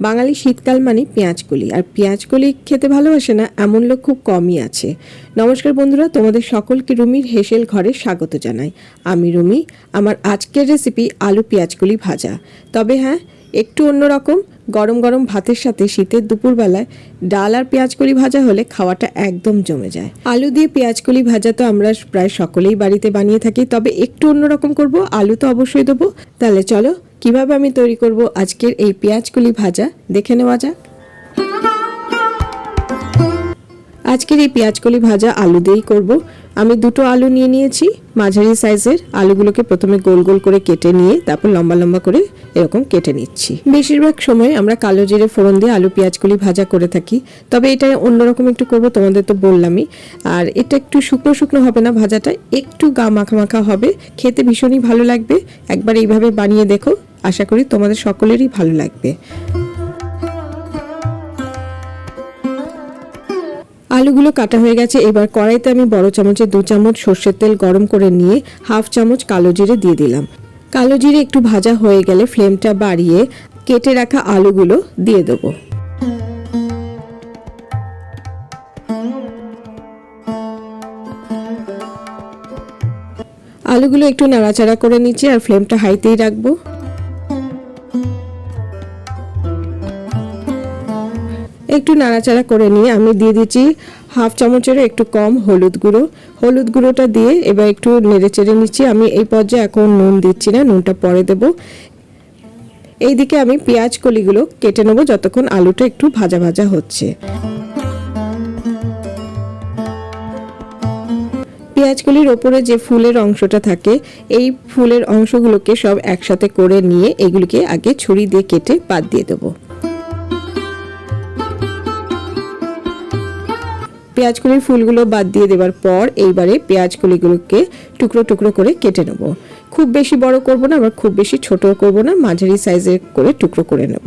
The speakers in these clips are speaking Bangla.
বাঙালি শীতকাল মানে পেঁয়াজকলি। আর পেঁয়াজকলি খেতে ভালোবাসে না, এমন লোক খুব কমই আছে। নমস্কার বন্ধুরা, তোমাদের সকলকে রুমির হেসেল ঘরে স্বাগত জানাই। আমি রুমি, আমার আজকের রেসিপি আলু পেঁয়াজকলি ভাজা। তবে হ্যাঁ একটু অন্যরকম গরম গরম ভাতের সাথে শীতের দুপুরবেলায় ডাল আর পেঁয়াজকলি ভাজা হলে খাওয়াটা একদম জমে যায়। আলু দিয়ে পেঁয়াজকলি ভাজা তো আমরা প্রায় সকলেই বাড়িতে বানিয়ে থাকি, তবে একটু অন্যরকম করব, আলু তো অবশ্যই দেবো। তাহলে চলো কীভাবে আমি তৈরি করব আজকের এই পেঁয়াজকলি ভাজা? দেখে নেওয়া যাক। আজকের এই পেঁয়াজকলি ভাজা আলু দিয়েই করব। আমি দুটো আলু নিয়ে নিয়েছি, মাঝারি সাইজের আলুগুলোকে প্রথমে গোল গোল করে কেটে নিয়ে তারপর লম্বা লম্বা করে এরকম কেটে নিচ্ছি। বেশিরভাগ সময় আমরা কালো জিরে ফোড়ন দিয়ে আলু পেঁয়াজকলি ভাজা করে থাকি। তবে এটা অন্যরকম একটু করব, তোমাদের তো বললামই। আর এটা একটু শুকনো শুকনো হবে না ভাজাটা, একটু গা মাখা মাখা হবে। খেতে ভীষণই ভালো লাগবে। একবার এইভাবে বানিয়ে দেখো। আশা করি তোমাদের সকলেরই ভালো লাগবে। আলুগুলো কাটা হয়ে গেছে, এবার কড়াইতে আমি বড় চামচে দু চামচ সর্ষের তেল গরম করে নিয়ে হাফ চামচ কালো জিরে দিয়ে দিলাম। কালো জিরে একটু ভাজা হয়ে গেলে ফ্লেমটা বাড়িয়ে কেটে রাখা আলুগুলো দিয়ে দেবো। আলুগুলো একটু নাড়াচাড়া করে নিচ্ছি আর ফ্লেমটা হাইতেই রাখব। একটু নাড়াচাড়া করে নিয়ে আমি দিয়ে দিচ্ছি হাফ চামচেরও একটু কম হলুদ গুঁড়ো। হলুদ গুঁড়োটা দিয়ে এবার একটু নেড়ে চেড়ে নিচ্ছি। আমি এই পর্যায়ে এখন নুন দিচ্ছি না, নুনটা পরে দেব। এইদিকে আমি পেঁয়াজ কলিগুলো কেটে নেব যতক্ষণ আলুটা একটু ভাজা ভাজা হচ্ছে। পেঁয়াজগুলির ওপরে যে ফুলের অংশটা থাকে, এই ফুলের অংশগুলোকে সব একসাথে করে নিয়ে এগুলিকে আগে ছুরি দিয়ে কেটে বাদ দিয়ে দেবো। পেঁয়াজকলির ফুলগুলো বাদ দিয়ে দেওয়ার পর এইবারে পেঁয়াজকলিগুলোকে টুকরো টুকরো করে কেটে নেব। খুব বেশি বড় করব না, আবার খুব বেশি ছোট করব না, মাঝারি সাইজের করে টুকরো করে নেব।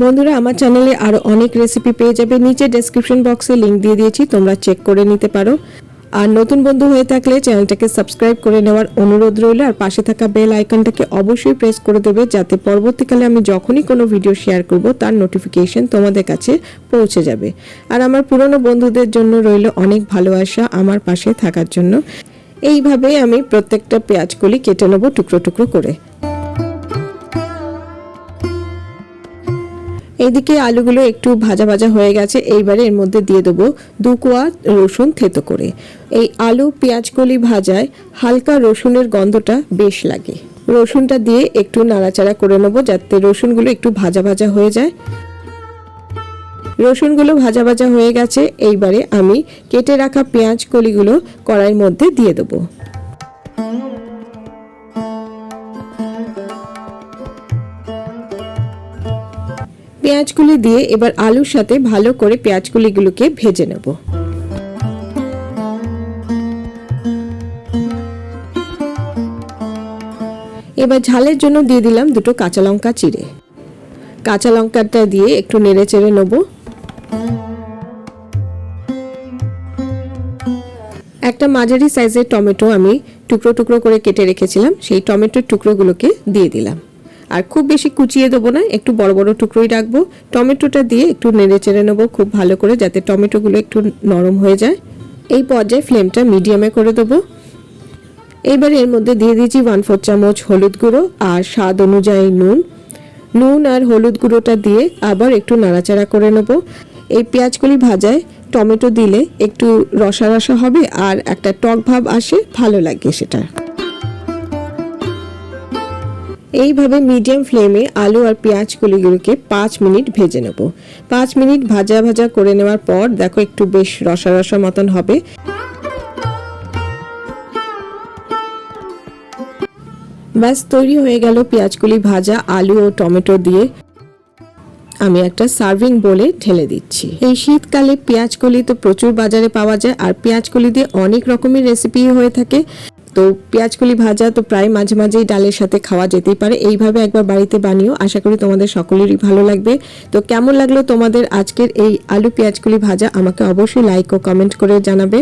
বন্ধুরা, আমার চ্যানেলে আরও অনেক রেসিপি পেয়ে যাবে। নিচে ডেসক্রিপশন বক্সে লিংক দিয়ে দিয়েছি, তোমরা চেক করে নিতে পারো। আর নতুন বন্ধু হয়ে থাকলে চ্যানেলটাকে সাবস্ক্রাইব করে নেওয়ার অনুরোধ রইল, আর পাশে থাকা বেল আইকনটাকে অবশ্যই প্রেস করে দেবে যাতে পরবর্তীকালে আমি যখনই কোনো ভিডিও শেয়ার করব, তার নোটিফিকেশন তোমাদের কাছে পৌঁছে যাবে। আর আমার পুরনো বন্ধুদের জন্য রইল অনেক ভালোবাসা আমার পাশে থাকার জন্য। এইভাবে আমি প্রত্যেকটা পেঁয়াজকলি কেটে নেব টুকরো টুকরো করে। এইদিকে আলুগুলো একটু ভাজা ভাজা হয়ে গেছে, এইবারে এর মধ্যে দিয়ে দেবো দু কোয়া রসুন থেতো করে। এই আলু পেঁয়াজকলি ভাজায় হালকা রসুনের গন্ধটা বেশ লাগে। রসুনটা দিয়ে একটু নাড়াচাড়া করে নেব যাতে রসুনগুলো একটু ভাজা ভাজা হয়ে যায়। রসুনগুলো ভাজা ভাজা হয়ে গেছে, এইবারে আমি কেটে রাখা পেঁয়াজ কলিগুলো কড়াইয়ের মধ্যে দিয়ে দেবো। পেঁয়াজগুলি দিয়ে এবার আলুর সাথে ভালো করে পেঁয়াজগুলিগুলোকে ভেজে নেব। এবার ঝালের জন্য দিয়ে দিলাম দুটো কাঁচা লঙ্কা চিড়ে। কাঁচা লঙ্কাটা দিয়ে একটু নেড়ে চেড়ে নেব। একটা মাঝারি সাইজের টমেটো আমি টুকরো টুকরো করে কেটে রেখেছিলাম, সেই টমেটোর টুকরোগুলোকে দিয়ে দিলাম। আর খুব বেশি কুচিয়ে দেবো না, একটু বড় বড় টুকরোই রাখব। টমেটোটা দিয়ে একটু নেড়ে চেড়ে নেব খুব ভালো করে যাতে টমেটোগুলো একটু নরম হয়ে যায়। এই পর্যায়ে ফ্লেমটা মিডিয়ামে করে দেবো। এইবার এর মধ্যে দিয়ে দিয়েছি ওয়ান ফোর চামচ হলুদ গুঁড়ো আর স্বাদ অনুযায়ী নুন। নুন আর হলুদ গুঁড়োটা দিয়ে আবার একটু নাড়াচাড়া করে নেব। এই পেঁয়াজগুলি ভাজায় টমেটো দিলে একটু রসা রসা হবে আর একটা টক ভাব আসে, ভালো লাগে সেটা। এইভাবে মিডিয়াম ফ্লেমে আলু আর পেঁয়াজ কলিগুলোকে পাঁচ মিনিট ভেজে নেব। পাঁচ মিনিট ভাজা ভাজা করে নেওয়ার পর দেখো একটু বেশ রসা রসা মতন হবে। ব্যাস, তৈরি হয়ে গেল পেঁয়াজকলি ভাজা, আলু ও টমেটো দিয়ে। আমি একটা সার্ভিং বলে ঢেলে দিচ্ছি। এই শীতকালে পেঁয়াজকলি তো প্রচুর বাজারে পাওয়া যায়, আর পেঁয়াজকলি দিয়ে অনেক রকমের রেসিপি হয়ে থাকে। তো পেঁয়াজকলি ভাজা তো প্রায় মাঝে মাঝেই ডালের সাথে খাওয়া যেতেই পারে। এইভাবে একবার বাড়িতে বানিও। আশা করি তোমাদের সকলেরই ভালো লাগবে। তো কেমন লাগল তোমাদের আজকের এই আলু পেঁয়াজকলি ভাজা? আমাকে অবশ্যই লাইক ও কমেন্ট করে জানাবে।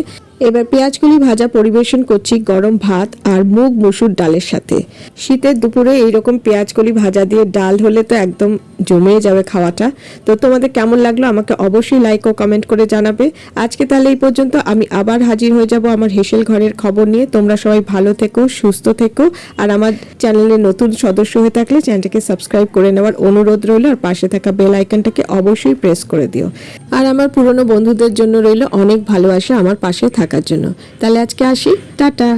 এবার পেঁয়াজকলি ভাজা পরিবেশন করছি গরম ভাত আর মুগ মুসুর ডালের সাথে। শীতের দুপুরে এইরকম পেঁয়াজকলি ভাজা দিয়ে ডাল হলে তো একদম জমে যাবে খাওয়াটা। তো তোমাদের কেমন লাগল আমাকে অবশ্যই লাইক ও কমেন্ট করে জানাবে। আজকে তাহলে এই পর্যন্ত আমি আবার হাজির হয়ে যাব আমার হেসেল ঘরের খবর নিয়ে। তোমরা সবাই ভালো থেকো, সুস্থ থেকো। আর আমার চ্যানেলে নতুন সদস্য হয়ে থাকলে চ্যানেলটাকে সাবস্ক্রাইব করে নেওয়ার অনুরোধ রইল। আর পাশে থাকা বেল আইকনটাকে অবশ্যই প্রেস করে দিও। আর আমার পুরনো বন্ধুদের জন্য রইল অনেক ভালোবাসা আমার পাশে থাকার জন্য। তাহলে আজকে আসি। টাটা!